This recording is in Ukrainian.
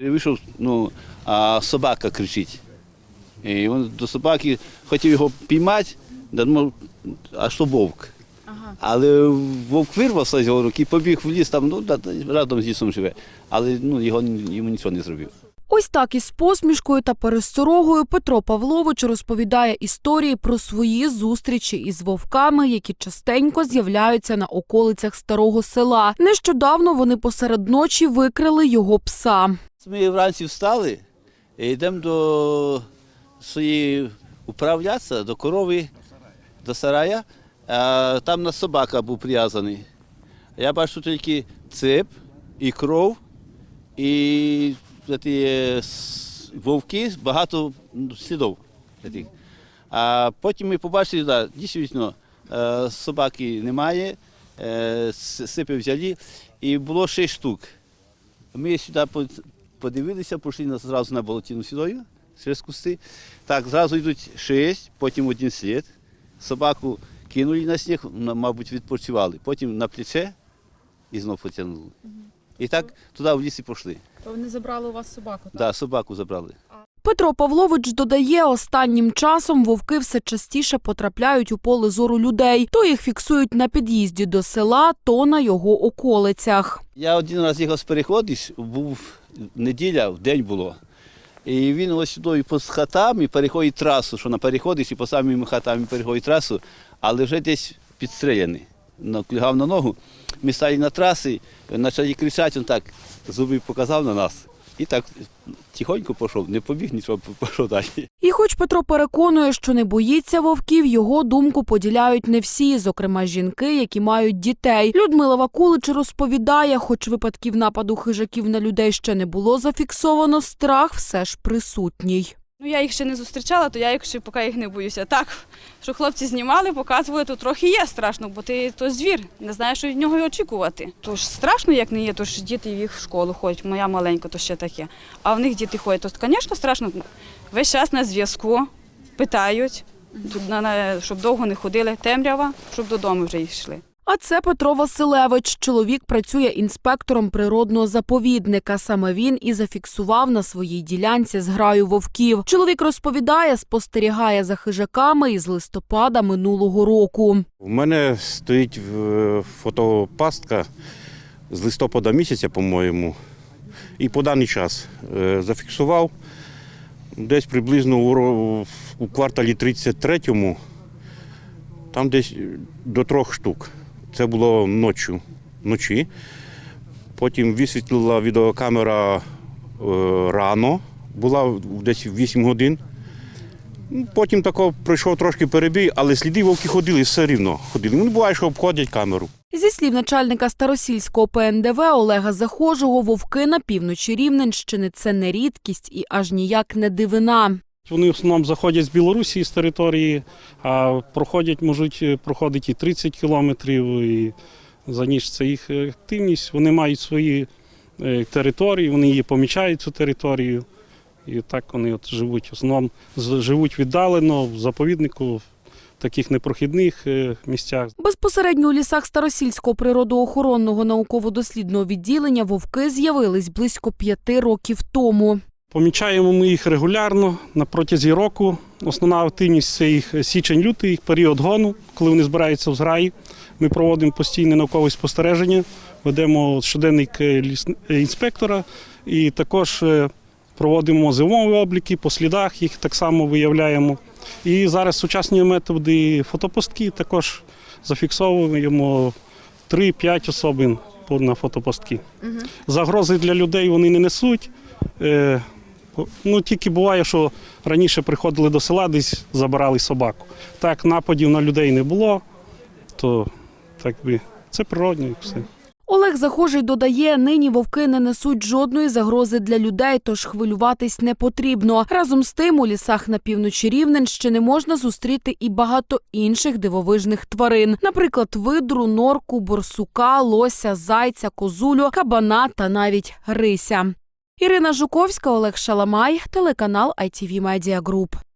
Я вийшов, ну, а собака кричить. І він до собаки хотів його піймати, да думав, а що вовк. Але вовк вирвався з його рук і побіг в ліс, там, ну, радом з лісом живе. Але ну, його, йому нічого не зробив. Ось так із посмішкою та пересторогою Петро Павлович розповідає історії про свої зустрічі із вовками, які частенько з'являються на околицях старого села. Нещодавно вони посеред ночі викрили його пса. Ми вранці встали і йдемо до своєї управляться, до корови, до сарая. А там на собака був прив'язаний. Я бачу тільки цеп і кров, і е, вовки, багато слідів. А потім ми побачили, да, дійсно, е, собаки немає, е, сипи взяли, і було шість штук. Ми сюди подивилися, пішли на- зразу на болотину сюди, через кусти. Так, зразу йдуть шість, потім один слід. Собаку кинули на сніг, мабуть, відпочивали. Потім на плече і знов потягнули. І так туди в лісі пішли. То вони забрали у вас собаку, так? Да, собаку забрали. Петро Павлович додає, останнім часом вовки все частіше потрапляють у поле зору людей. То їх фіксують на під'їзді до села, то на його околицях. Я один раз їхав з переходиш, був неділя, в день було. І він ось сюди по хатами переходить трасу, що на переходиш і по самим хатам переходить трасу, але вже десь підстріляний. Наклягав на ногу. Ми стали на трасі, почали кричати, він так зуби показав на нас. І так тихонько пішов, не побіг нічого, пішов далі. І хоч Петро переконує, що не боїться вовків, його думку поділяють не всі, зокрема жінки, які мають дітей. Людмила Вакулич розповідає, хоч випадків нападу хижаків на людей ще не було зафіксовано, страх все ж присутній. Ну я їх ще не зустрічала, то я їх ще поки їх не боюся. Так, що хлопці знімали, показували, то трохи є страшно, бо ти то звір, не знаєш, що від нього й очікувати. То ж страшно, як не є, то ж діти їх в школу ходять, моя маленька, то ще таке. А в них діти ходять, то, звісно, страшно. Весь час на зв'язку, питають, щоб довго не ходили, темрява, щоб додому вже йшли. А це Петро Василевич. Чоловік працює інспектором природного заповідника. Саме він і зафіксував на своїй ділянці зграю вовків. Чоловік розповідає, спостерігає за хижаками із листопада минулого року. У мене стоїть е, фотопастка з листопада місяця, по-моєму, і по даний час е, зафіксував десь приблизно у кварталі 33-му, там десь до трьох штук. Це було ночі. вночі. Потім висвітлила відеокамера е, рано, була десь 8 годин. Потім тако пройшов трошки перебій, але сліди вовки ходили все рівно. Ходили. Ну, буває, що обходять камеру. Зі слів начальника старосільського ПНДВ Олега Захожого, вовки на півночі Рівненщини це не рідкість і аж ніяк не дивина. Вони в основному заходять з Білорусі з території, а проходять, можуть е, проходити і 30 кілометрів. І за ніж це їх активність. Вони мають свої е, території, вони її помічають цю територію. І так вони от живуть. В основному живуть віддалено в заповіднику, в таких непрохідних е, місцях. Безпосередньо у лісах Старосільського природоохоронного науково-дослідного відділення вовки з'явились близько п'яти років тому. Помічаємо ми їх регулярно на протязі року. Основна активність це їх січень-лютий, період гону, коли вони збираються в зграї. Ми проводимо постійне наукове спостереження, ведемо щоденник е, е, інспектора і також е, проводимо зимові обліки по слідах, їх так само виявляємо. І зараз сучасні методи фотопостки також зафіксовуємо 3-5 особин на фотопостки. Загрози для людей вони не несуть. Ну, тільки буває, що раніше приходили до села, десь забирали собаку. Так, нападів на людей не було, то так би це природньо все. Олег Захожий додає, нині вовки не несуть жодної загрози для людей, тож хвилюватись не потрібно. Разом з тим, у лісах на півночі Рівненщини можна зустріти і багато інших дивовижних тварин, наприклад, видру, норку, борсука, лося, зайця, козулю, кабана та навіть рися. Ірина Жуковська, Олег Шаламай, телеканал ITV Media Group.